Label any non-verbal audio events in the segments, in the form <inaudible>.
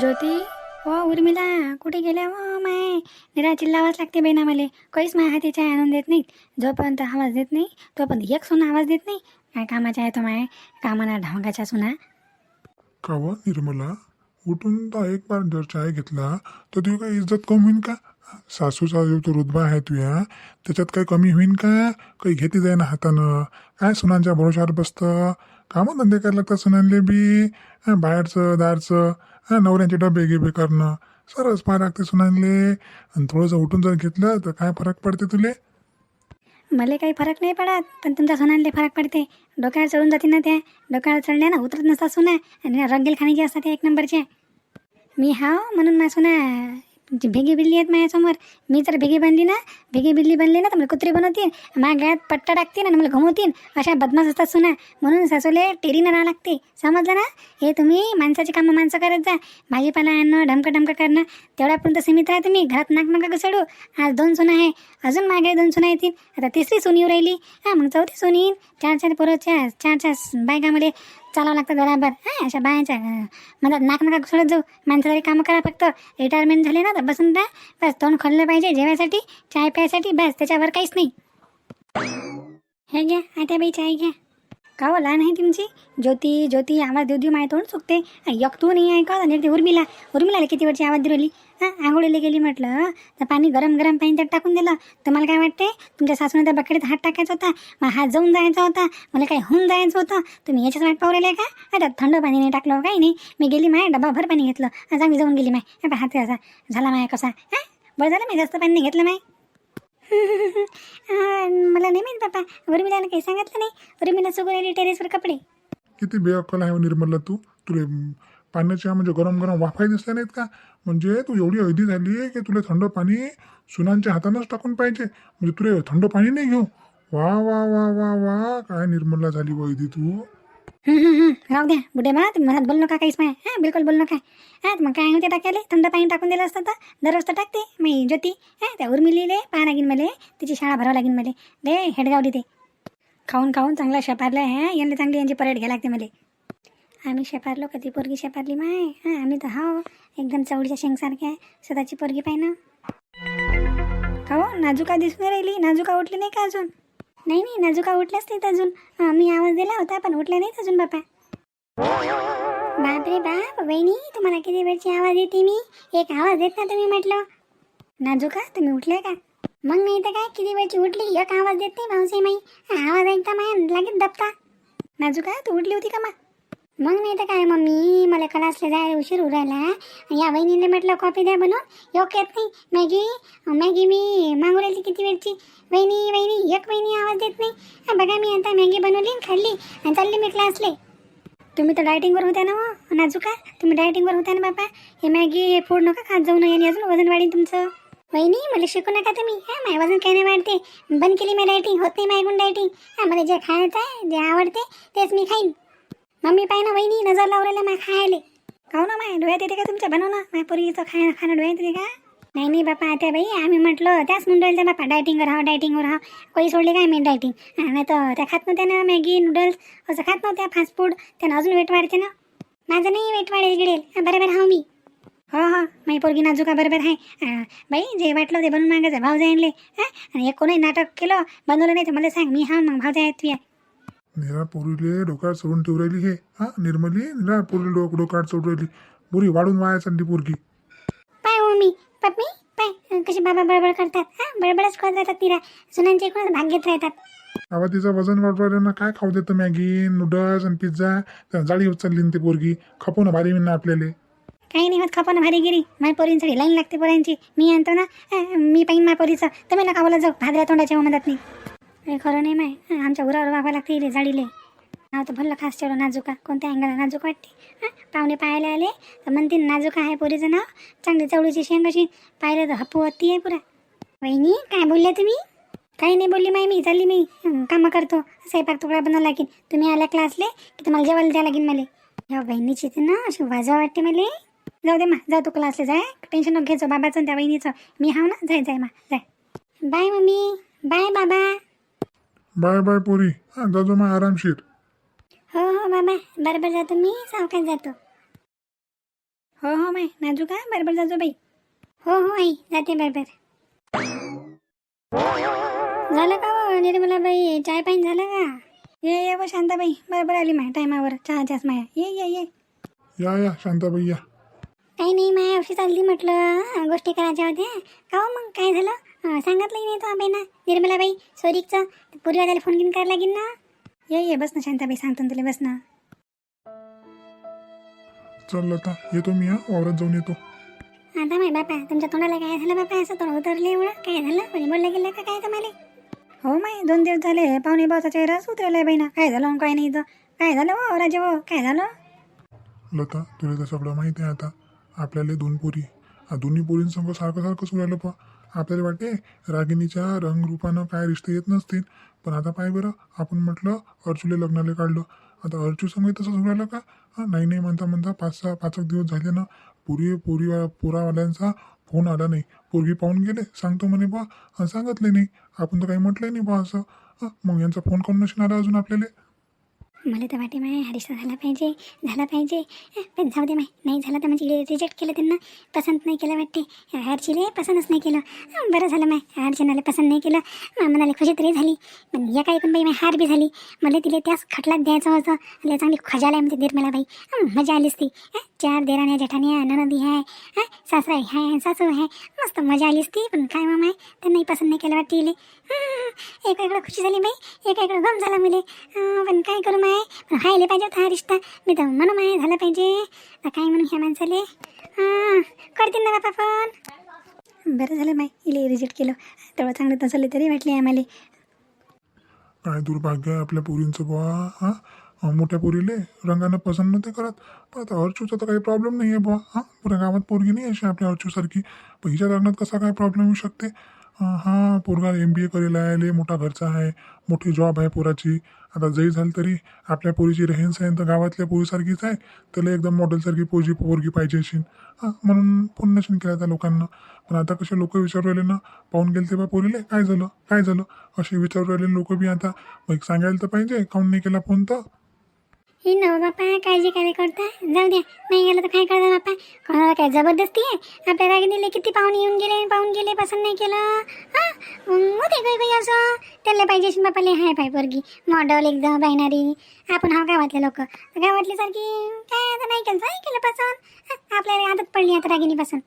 ज्योती ओ उर्मिला कुठे गेल्या? हो माय निरा चिल्लावाच लागते बेना मला. काहीच माय हातीच्या आणून देत नाहीत. जोपर्यंत आवाज देत नाही तोपर्यंत एक सुना आवाज देत नाही. काय कामाच्या आहे तो माय? कामाना ढांगाच्या सुना. का व निर्मला? उठून तर एक बार जर चाय घेतला तर तुझी काही इज्जत कमी का? सासूचा जो तो रुतबा आहे तुया त्याच्यात काही कमी होईन का? काही घेते जाईन हातानं. काय सुनांच्या भरोशावर बसतं? कामं धंदे करायला लागतात सुनांले बी. बाहेरचं दारचं. हां नवऱ्यांचे डबे गिबे करणं. सरस पाय लागते सुनांले. आणि थोडंसं उठून जर घेतलं तर काय फरक पडते तुले? मला काही फरक नाही पडत पण तुमच्या सुनांले फरक पडते. डोक्यावर चढून जाते ना त्या. डोक्यावर चढल्या ना उतरत नसतात सुना. आणि रंगील खाण्याची असतात त्या एक नंबरचे. मी हाव म्हणून माझ्या सुना. तुमची भेगी बिल्ली आहेत माझ्यासमोर. मी जर भेगी बनली ना भेगी बिल्ली बनली ना तर मला कुत्री बनवतील. माझ्या गळ्यात पट्टा टाकतील आणि मला घुमवतील. अशा बदमाश असतात सुना. म्हणून सासूले टेरीनं राहा लागते. समजलं ना? हे तुम्ही माणसाची कामं माणसं करत जा. भाजीपाला आणणं ढमकं ढमकं करणं तेवढ्यापर्यंत सीमित राहा तुम्ही. घरात नाक नका घुसडू आज दोन सुना आहे. अजून मागे दोन सुना येतील. आता तिसरी सोनी राहिली. हां मग चौथी सोनी येईन. चार चार पोरं चार चार बायकामध्ये. चालावं लागतं बरोबर हां अशा बायांच्या अं, मला नाक नका सोडत जाऊ. माणसासाठी कामं करा फक्त. रिटायरमेंट झाले ना तर बसून द्या बस तोंड खोललं पाहिजे. जेवायसाठी चाय प्यायसाठी बस त्याच्यावर काहीच नाही. हे घ्या आता बाई चाय घ्या. का हो लहान आहे तुमची? ज्योती ज्योती आवाज देऊ देऊ माय तोंड चुकते एक तू नाही आहे का? आणि ते उर्मिला. उर्मिलाला किती वेळची आवाज दिली? हां आंघोळीला गेली म्हटलं. तर पाणी गरम गरम पाणी त्यात टाकून दिलं. तुम्हाला काय वाटते तुमच्या सासूने त्या बकडीत हात टाकायचा होता. मग हात जाऊन जायचा होता. मला काय होऊन जायचं होतं? तुम्ही याच्याच वाट पावलेलं आहे का? आता थंड पाणी नाही टाकलं काही नाही. मी गेली माय डबाभर पाणी घेतलं. चांगली जाऊन गेली माय. हात असा झाला माय कसा? हां बरं झालं मी जास्त पाणी नाही घेतलं माय. <laughs> मला नाही माहीत बापा. उर्मिलाला काही सांगितलं नाही? उर्मिला सुगून आली टेरेसवर कपडे. किती बेअक्कल आहे निर्मला तू. तुले पाण्याच्या म्हणजे गरम गरम वाफाही दिसल्या नाहीत का? म्हणजे तू एवढी अवधी झाली की तुला थंड पाणी सुनांच्या हातानंच टाकून पाहिजे. म्हणजे तुला थंड पाणी नाही घेऊ. वा वा वा वा वा. काय निर्मला झाली वैदी तू. राहू द्या. बुढे बा तुम्ही मनात बोलू नका काहीच माय. हां बिलकुल बोलू नका. हां मग काय होते टाकायले? थंड पाणी टाकून दिलं असतं तर? दररोज तर टाकते. मी ज्योती. हां त्या उर्मिलीले पाहा लागेन मला. तिची शाळा भरावं लागेन मला. दे हेडगावली ते. खाऊन खाऊन चांगला शेपारलं आहे यांना चांगली यांची परेड घ्यायला लागते मला. आम्ही शेपारलो कधी पोरगी शेपारली माय? हां आम्ही तर हाव. एकदम चवळीच्या शेंगसारख्या आहे. स्वतःची पोरगी पाय ना हो नाजुका दिसून राहिली. नाजुका उठली नाही का अजून? नाही नाही नाजुका उठल्याच नाहीत अजून. मी आवाज दिला होता पण उठल्या नाहीत अजून बापा बापरे बाप वहिनी तुम्हाला किती वेळची आवाज येते मी? एक आवाज देत ना तुम्ही म्हटलं. नाजुका तुम्ही उठल्या का? मग नाही तर काय किती वेळची उठली एक आवाज देत नाही भाऊसाई माई. आवाज ऐकता माया लागेल दबता. नाजुका तू उठली होती का मग? मग नाही तर काय मम्मी मला क्लासला जायला उशीर उरायला या वहिनीने म्हटलं कॉफी द्या बनवून. योग्य येत नाही. मॅगी मॅगी मी मागू राहिली किती वेळची? वहिनी वहिनी एक वहिनी आवाज देत नाही. बघा मी आता मॅगी बनवली खाल्ली आणि चालली मी क्लासले. तुम्ही तर डायटिंगवर होत्या ना हो नाजुका? तुम्ही डायटिंगवर होत्या ना बाबा हे मॅगी हे फूड नका खात जाऊ नये आणि अजून वजन वाढेल तुमचं. वहिनी मला शिकू नका तुम्ही. हा माझ्या वजन काही नाही वाढते. बंद केली मी डायटिंग होत नाही माझ्याकडून डायटिंग. हा मला जे खायचं आहे जे आवडते तेच मी खाईन. मम्मी पाय ना वहिनी नजर लावलेला माय खायले. खाऊ ना माय डोळ्यात येते का तुमच्या बनवणं? माय पोरीचं खाय खाणं डोळ्यात येते का? नाही नाही बापा आता बाई आम्ही म्हटलं त्याच म्हणून राहिलं बापा डायटिंगवर राहा डायटिंगवर राहा. कोणी सोडले काय मी डायटिंग नाही तर त्या खात नव्हत्या ना मॅगी नूडल्स असं खात नव्हत्या फास्ट फूड त्यानं अजून वेट वाढते ना. माझं नाही वेट वाढेल गिडेल बरोबर हा मी. हो हो माई पोरगी नाजुका बरोबर आहे. बाई जे वाटलं ते बनवून मागायचं भाव जाईनले हां आणि एक कोणी नाटक केलं बनवलं नाही तर मला सांग मी हा मग भाव जाय आहे निरा पोरीले डोक्यात चढून ठेवू राहिली हे. हा निर्मली निरा पोरी डोक डोक्यात चढू राहिली. पुरी वाढून वाया चालली पोरगी. पाय मम्मी पप्पी पाय. कशी बाबा बडबड करतात हां? बडबडच करत राहतात तिला. सुनांचे कोण भाग घेत राहतात? अवा तिचं वजन वाढवायला काय खाऊ देतं मॅगी नूडल्स आणि पिझ्झा? त्या जाळी होत चालली ना ती पोरगी. खपवून भारी ना आपल्याला. काही नाही होत खपा ना भारी गिरी माझ्या पोरींसाठी लाईन लागते पोरांची. मी आणतो ना. अं, मी पाहिन माझ्या पोरीचं तुम्ही नका बोला जाऊ. भादऱ्या तोंडाच्या मदत नाही अरे खरं नाही माय. आमच्या उरावर वागा लागते इले जाडीले. नाव तर भरलं खास ठेवलं नाजुका. कोणत्या अँगाला नाजूक वाटते? पाहुणे पाहायला आले तर म्हणतील नाजूक आहे पोरीचं नाव. चांगली चवळीची शेंग अशी. पाहिलं तर हप्पू होती आहे पुरा. वहिनी काय बोलल्या तुम्ही? काही नाही बोलली माय मी चालली मी. कामं करतो. स्वयंपाक तुकडा बनवा लागेल. तुम्ही आल्या क्लासले की तुम्हाला जेवायला द्या लागेल मला. या बहिणीची तर ना अशी वाजवा वाटते मला. जाऊ दे मा जा तू क्लासला जाय टेन्शन नको घ्यायचं बाबाचं त्या बहिणीचं मी हाव ना? जाय जाय मा जाय. Bye mummy. बाय बाबा. बाय बाय पोरी. जाजो मग आरामशीर. हो हो बाबा बरोबर जातो मी सावकाश जातो. हो हो माय नाजू का बरोबर जाजो बाई. हो हो आई जाते बरोबर. झालं का हो निर्मला बाई? चाय पाणी झालं का? ये ये व शांताबाई. बरोबर आली माय टायमावर. चहाच्याच माया. ये ये ये. या या शांताबाई या. काही नाही माया ऑफिस आली म्हटलं गोष्टी करायच्या होत्या. का हो मग? काय झालं? सांगितलंही नाही तो आबाईना निर्मलाबाई सोरिकचं. पूर्वी त्याला फोन घेऊन करायला लागेल ना? ये ये बस ना शांताबाई सांगतो ना तुला बस ना. चल लता येतो मी हा वावरात जाऊन येतो. आता माय बापा तुमच्या तोंडाला काय झालं बापा? असं तोंड उतरले एवढं? काय झालं? कोणी बोललं गेलं का काय तुम्हाला? हो माय दोन दिवस झाले पाहुणे भाऊचा चेहराच उतरलाय बहिणा काय झालं काय नाही इथं. काय झालं हो राजे हो काय झालं? लता तुला तर सगळं माहिती आहे आता. आपल्याला दोन पोरी. आ दोन्ही पोरींसंग सारखं सारखं सुरायलं पा. आपल्याला वाटते रागिणीच्या रंगरूपानं काय रिश्ते येत नसतील. पण आता पाय बरं आपण म्हटलं अर्चूला लग्नाला काढलं. आता अर्चू संग तसं सुरायलं का? नाही नाही म्हणता म्हणता पाच सहा पाच एक दिवस झाले ना. पुरी पोरी पोरावाल्यांचा फोन आला नाही. पोरगी पाहून गेले सांगतो म्हणे बा सांगतले सांगितले नाही. आपण तर काही म्हटलंय नाही बा असं. मग यांचा फोन करून नशीन आला अजून आपल्याला? मला तर वाटे माय हरिष्ठ झाला पाहिजे झाला पाहिजे. पण जाऊ दे माय नाही झाला तर म्हणजे रिजेक्ट केलं त्यांना पसंत नाही केलं वाटते हरचीले पसंतच नाही केलं. बरं झालं माय हरचीनाला पसंत नाही केलं. मा मनाला खुशी तरी झाली. पण या काही पण बाई माय हार बी झाली. मला तिला त्याच खटलात द्यायचं होतं. चांगली खजाला आहे म्हणते निर्मला बाई. मजा आलीच ती. चार देराण्या जेठाण्या ननदी आहे. अं, सासरा आहे सासू आहे. मस्त मजा आलीच ती पण काय मामा आहे? त्यांनाही पसंत नाही केलं वाटते इले अं, एका इकडं खुशी झाली बाई एका इकडं गम झाला मुले. पण काय करू माय? पण व्हायला पाहिजे होता हा रिश्ता. मी तर म्हणू माय झालं पाहिजे. आता काय म्हणून ह्या माणसाले? अं, करतील ना बापा पण बरं झालं माय इले रिजेक्ट केलं. तेवढं चांगलं तसं तरी वाटली आम्हाला. काय दुर्भाग्य आहे आपल्या पोरींचं बुवा हां? मोठ्या पोरीले रंगानं पसंत नव्हते करत. पण आता अर्चूचा तर काही प्रॉब्लेम नाही आहे बुवा हां? पुऱ्या गावात पोरगी नाही अशी आपल्या अर्चूसारखी पण हिच्या लग्नात कसा काय प्रॉब्लेम येऊ शकते? हां पोरगा एम बी ए करेला आहे लय मोठा घरचा आहे मोठी जॉब आहे पोराची. आता जरी झालं तरी आपल्या पोरीची रेहन सहन तर गावातल्या पोरीसारखीच आहे त्याला एकदम मॉडेलसारखी पोजी पोरगी पाहिजे असेल हां म्हणून फोन नशीन केला त्या लोकांना. पण आता कसे लोक विचारू राहिले ना पाहून गेले ते बा पोरीले काय झालं काय झालं? असे विचारू राहिले लोक बी आता. मग सांगायला तर पाहिजे काऊन नाही केला फोन तर? ही नव हो बापा काळजी काय करता? जाऊ द्या नाही गेलं तर काय करता बापा कोणाला काय जबरदस्ती आहे? आपल्या रागिनीला किती पाहुणे येऊन गेले पाहून गेले पसंत नाही केलं. हां? होते काही काही असं? त्याला पाहिजे असेल बापाले हाय पाय पोरगी. मॉडल एकदम पाहणारी आपण हा गावातले लोक. गावातली सारखी काय आता नाही केलं नाही केलं पसंत. आपल्याला आदत पडली आता रागिनी पसंत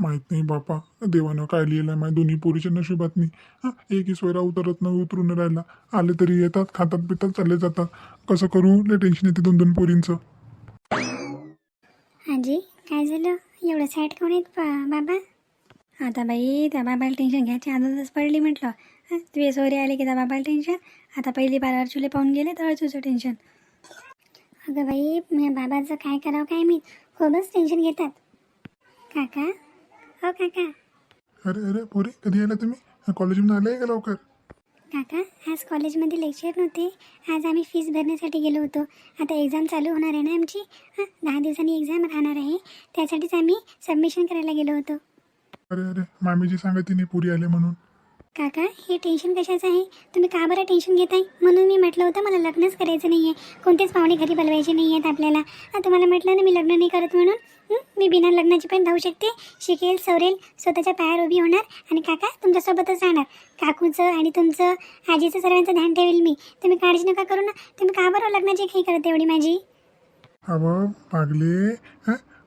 माहीत नाही बापा. देवानं काय लिहिलं आहे माझ्या दोन्ही पोरीच्या नशिबात नाही. हां एकही सोयरा उतरत नाही उतरून राहिला. आले तरी येतात खातात पितात चालले जातात. कसं करू? लय टेन्शन येते दोन दोन पोरींचं. आजी काय झालं? एवढं सॅड कोण आहेत बाबा? आता बाई त्या बाबाला टेन्शन घ्यायची आदतच पडली म्हटलं. हं, तुझे सोयरे आले की त्या बाबाला टेन्शन आता पहिली बार अर्चुले पाहून गेले तर अर्चूचं टेन्शन अगं बाई माझ्या बाबाचं काय करावं काय मी खूपच टेन्शन घेतात. काका? हो काका. अरे अरे पोरी कधी आला तुम्ही? कॉलेजमध्ये आले का लवकर? काका आज कॉलेजमध्ये लेक्चर नव्हते. आज आम्ही फीस भरण्यासाठी गेलो होतो. आता एक्झाम चालू होणार आहे ना आमची? हां दहा दिवसांनी एक्झाम राहणार आहे. त्यासाठीच आम्ही सबमिशन करायला गेलो होतो. अरे अरे मामीजी सांगते नाही पोरी आले म्हणून. काका हे टेन्शन कशाचं आहे? तुम्ही का बरं टेन्शन घेताय? म्हणून मी म्हटलं होतं मला लग्नच करायचं नाही आहे कोणतेच पाहुणे घरी बोलवायचे नाही आहेत आपल्याला तुम्हाला म्हटलं ना मी लग्न नाही करत म्हणून? मी बिना लग्नाची पण धावू शकते. शिकेल सवरेल स्वतःच्या पायावर उभी होणार. आणि काका तुमच्यासोबतच राहणार. काकूचं आणि तुमचं आजीचं सर्वांचं ध्यान ठेवेल मी. तुम्ही काळजी नका करू ना. तुम्ही का बरं लग्नाची काही करत एवढी माझी? अवं पागले.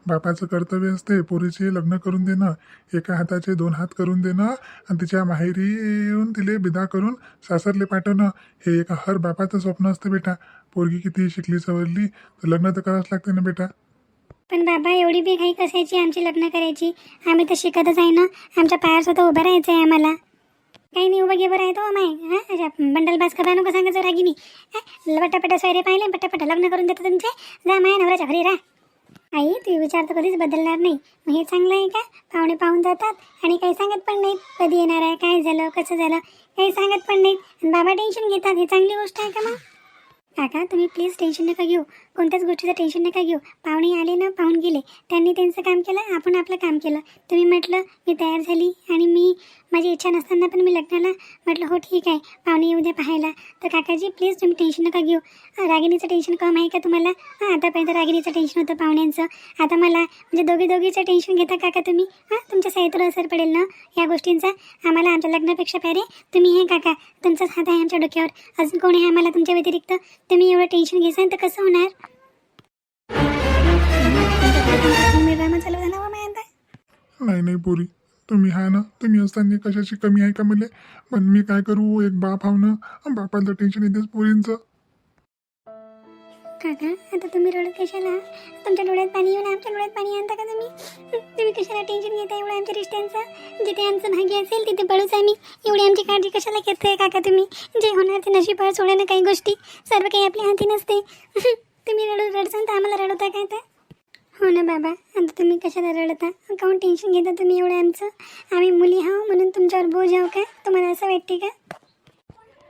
बापाचं कर्तव्य असते पोरीचे लग्न करून देणं एका हाताचे दोन हात करून देणं आणि तिच्या माहेरी येऊन तिले बिदा करून सासरले पाठवणं हे एका हर बापाचं स्वप्न असतं बेटा. पोरगी किती शिकली सवरली तर लग्न तर करावंच लागते ना बेटा. पण बाबा एवढी बी घाई कशाची आमची लग्न करायची? आम्ही तर शिकतच आहे ना. आमच्या पायावर स्वतः उभं राहायचं आहे आम्हाला. काही नाही उभं घेवर आहे तो माय. हां बंडल बास करा नको सांगायचं रागिनी? पटापटा सोयरे पाहिले पटापटा लग्न करून देतो तुमचे. जा माया नवऱ्याच्या घरी राहा. आई तू विचार तर कधीच बदलणार नाही. मग हे चांगलं आहे का? पाहुणे पाहून जातात. आणि काही सांगत पण नाहीत. कधी येणार आहे? काय झालं? कसं झालं? काही सांगत पण नाहीत. आणि बाबा टेन्शन घेतात. ही चांगली गोष्ट आहे का मग? काका तुम्ही प्लीज टेन्शन नका घेऊ. कोणत्याच गोष्टीचं टेन्शन नका घेऊ. पाहुणे आले ना पाहून गेले. त्यांनी त्यांचं काम केलं आपण आपलं काम केलं. तुम्ही म्हटलं मी तयार झाली आणि मी माझी इच्छा नसताना पण मी लग्नाला म्हटलं हो ठीक आहे पाहुणे येऊ द्या पाहायला. तर काकाजी प्लीज तुम्ही टेन्शन नका घेऊ. रागिणीचं टेन्शन कम आहे का तुम्हाला? हां आतापर्यंत रागिणीचं टेन्शन होतं पाहुण्यांचं. आता मला म्हणजे दोघी दोघीचं टेन्शन घेता काका तुम्ही? हां तुमच्या साहित्यावर असर पडेल ना या गोष्टींचा? आम्हाला आमच्या लग्नापेक्षा प्यारे तुम्ही हे काका तुमचाच हात आहे आमच्या डोक्यावर. अजून कोणी आहे आम्हाला तुमच्या व्यतिरिक्त? तुम्ही एवढं टेन्शन घ्यायचं तर कसं होणार? हो नाही नाही पोरी. तुम्ही हा ना तुम्ही असताना कशाची कमी आहे का मले? पण मी काय करू एक बाप हाव ना बापाला टेन्शन येतेच पोरींचं. काका आता तुम्ही रडत कशाला? तुमच्या डोळ्यात पाणी येऊन आमच्या डोळ्यात पाणी आणता का तुम्ही? तुम्ही कशाला टेन्शन घेता एवढं आमच्या रिश्त्यांचं? जिथे आमचं भाग्य असेल तिथे पळूच आम्ही. एवढी आमची काळजी कशाला घेतोय काका तुम्ही? जे होणार ते नशीब सोडा ना काही गोष्टी. सर्व काही आपल्या हाती नसते. <laughs> तुम्ही रडू रडसान तर आम्हाला रडवता काय तर हो ना बाबा. आता तुम्ही कशाला रडता? काऊन टेन्शन घेता तुम्ही एवढं आमचं? आम्ही मुली आहो म्हणून तुमच्यावर बोज आहो का? तुम्हाला असं वाटते का?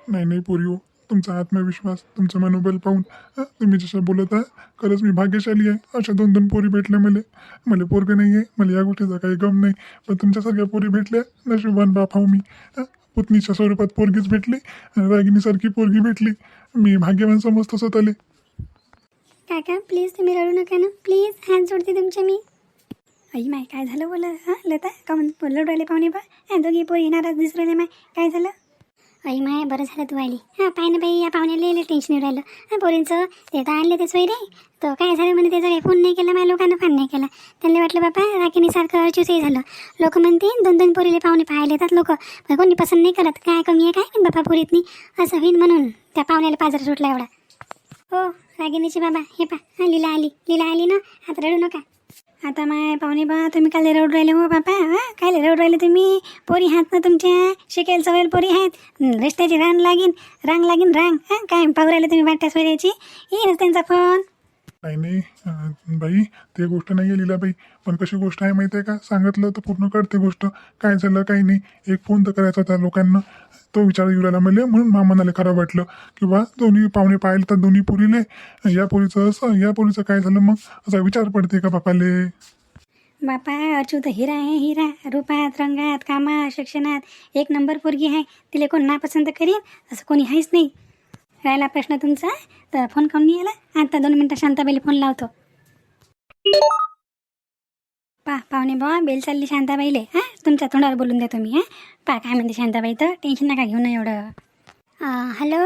नाही नाही पोरी हो तुमचा आत्मविश्वास तुमचं मनोबल पाहून तुम्ही जसं बोलत आहे खरंच मी भाग्यशाली आहे. अशा दोन दोन पोरी भेटल्या मला. मला पोरगं नाही आहे मला या गोष्टीचा काही गम नाही. पण तुमच्यासारख्या पोरी भेटल्या नशिबान बाप हो मी. हं, पुतणीच्या स्वरूपात पोरगीच भेटली रागिनीसारखी पोरगी भेटली. मी भाग्यवान समजतो स्वतःले. काका प्लीज तुम्ही रडू नका ना. प्लीज हात जोडते तुमचे मी. आई माय काय झालं बोला? हां लता का म्हणत बोललो राहिले पाहुणे बा. हा दोघी पोरी येणारच दिसले माय. काय झालं? आई माय बरं झालं तू आली. हां पाय ना बाई या पाहुण्याला लिहिलं टेन्शन राहिलं. हां पोरींचं ते तर आणले ते सोय रे तर काय झालं म्हणे त्याचा काही फोन नाही केला माझ्या लोकांना फोन नाही केला. त्यांना वाटलं बाबा राखीनीसारखं अर्चूसही झालं. लोक म्हणते दोन दोन पोरीले पाहुणे पाहायला येतात लोक. पण कोणी पसंत नाही करत. काय कमी आहे काय? नाही बाबा पोरीतनी. असं होईन म्हणून त्या पाहुण्याला पाजर सुटला एवढा. हो. रागिनीची बाबा हे पा हा लीला आली. लीला आली ना? आता रडू नका. आता माय पाहुणे बा तुम्ही काल रडू राहिले हो बापा हा? काल रडू राहिले तुम्ही? पोरी हात ना तुमच्या? शिकेल सवयल पोरी आहेत रस्त्याची रांग लागीन रांग लागीन रांग. हा काय पाहू राहिले तुम्ही वाटत्या सोयऱ्याची येईनच त्यांचा फोन. नाही नाही अं, बाई ते गोष्ट नाही आहे लीलाबाई. पण कशी गोष्ट आहे माहिती आहे का? सांगितलं तर पूर्ण कळते गोष्ट. काय झालं काही नाही. एक फोन तर करायचा होता लोकांना. तो विचार येऊ राहिला मला म्हणून मामानाला खराब वाटलं. की बा दोन्ही पाहुणे पाहिले तर दोन्ही पुरीले या पोरीचं असं या पोरीचं काय झालं मग? असा विचार पडते का बापाले? बापा अच्युत हिरा आहे हिरा. रूपात रंगात कामात शिक्षणात. एक नंबर पोरगी आहे. तिला कोण नापसंत करीन? असं कोणी आहेच नाही. राहिला प्रश्न तुमचा? तर फोन काऊन नाही आला? आता दोन मिनटं शांताबाईला फोन लावतो. पा पाहुणे बा बेल चालली शांताबाईले हां? तुमच्या तोंडावर बोलून द्या तुम्ही हां? पा काय म्हणते शांताबाई तर? टेन्शन नका घेऊ ना एवढं. हॅलो?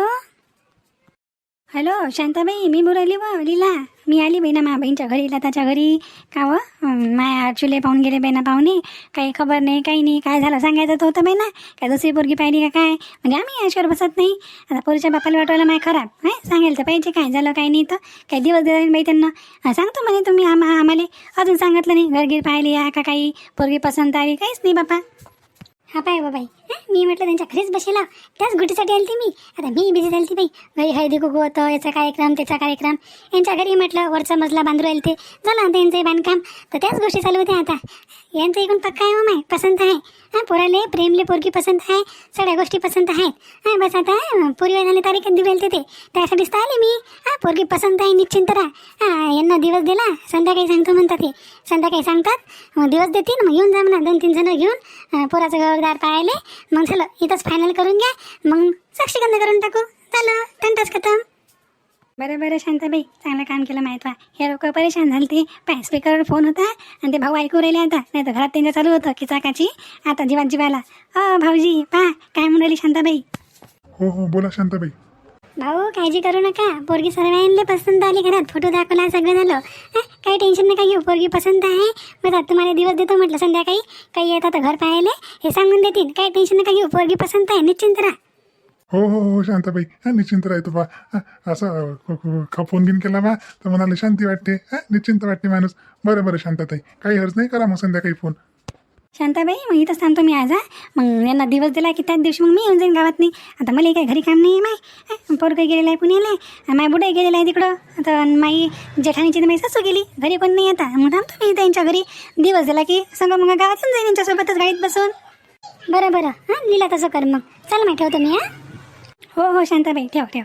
हॅलो शांताबाई मी बोलायली व लीला. मी आली बेना मा बहीणच्या घरी लताच्या घरी. का व? माया चुले पाहून गेले बेना पाहुणे. काही खबर नाही काही नाही. काय झालं सांगायचं तर होतं बहिणा काय दुसरी पोरगी पाहिली का काय? म्हणजे आम्ही याच्यावर बसत नाही. आता पोरीच्या बापाला वाटवायला माय खराब. हां? सांगायला तर पाहिजे काय? झालं काय नाही तर. काही दिवस दिला बाई त्यांना. सांगतो म्हणे तुम्ही आम्हा आम्हाला. अजून सांगितलं नाही. घरगीर पाहिली या का काही? पोरगी पसंत आली. काहीच नाही बापा. हा पाय बाबाई मी म्हटलं त्यांच्या घरीच बसेला. त्याच गुटीसाठी आली मी. आता मी बिझी झाली बाई. घरी हळदी कुकू होतं याचा कार्यक्रम त्याचा कार्यक्रम. यांच्या घरी म्हटलं वरचा मजला बांधू राहील ते झालं आता यांचंही बांधकाम. तर त्याच गोष्टी चालू होत्या आता. यांचं एकूण पक्का आहे हो माय पसंत आहे. हां पोराले प्रेमले पोरगी पसंत आहे. सगळ्या गोष्टी पसंत आहेत. हां बस आता पूर्वी झाली तारीख दिवेल ते त्यासाठीच तर आले मी. हां पोरगी पसंत आहे निश्चिंत राहा. हां यांना दिवस दिला संध्याकाळी सांगतो म्हणतात ते संध्याकाळी सांगतात मग दिवस देतील मग येऊन जा म्हणा. दोन तीन जण घेऊन पोराचं घर घरदार पाहायले मग झालं इथंच फायनल करून घ्या. मग साक्षीगंध करून टाकू. झालं टंटाच खतम. बरं बरं शांताबाई. चांगलं काम केलं माहीत वा हे लोक परेशान झाले ते. पाय स्पीकरवर फोन होता आणि ते भाऊ ऐकू राहिले आता. नाही तर घरात त्यांच्या चालू होतं किचाकाची. आता जीवात जीवाला. अ भाऊजी पा काय म्हणाली शांताबाई? हो हो बोला शांताबाई. भाऊ काळजी करू नका. पोरगी सर्वांना पसंत आली घरात. फोटो दाखवला सगळं झालं. काही टेन्शन नका घेऊ. पोरगी पसंत आहे. मग तुम्हाला दिवस देतो म्हटलं संध्याकाळी. काही येतात घर पाहायला. हे सांगून देतील. काही टेन्शन नका घेऊ. पोरगी पसंत आहे. निश्चिंत राहा. हो हो हो शांताबाई. हा निश्चिंत राहतो बा. असं फोन गिन केला बा. तर मनाला शांती वाटते. हा निश्चिंत वाटते माणूस. बरं बरं शांतताई. काही हरज नाही करा मग संध्याकाळी फोन शांताबाई मग इथंच थांबतो मी आज हा? मग यांना दिवस दिला की त्याच दिवशी मग मी येऊन जाईन गावात नाही आता मला काय घरी काम नाही आहे माय पोरगं गेलेलं आहे पुण्याला. माय बुडे गेलेला आहे तिकडं. आता माई जेठाणीची तर माई सासू गेली. घरी कोण नाही आता. मग थांबतो मी त्यांच्या घरी. दिवस दिला की सांग मग गावात येऊन जाईन यांच्यासोबतच गाडीत बसून. बरं बरं. हां लिला तसं कर मग. चल माय ठेवतो मी हां? हो हो शांताबाई ठेव ठेव.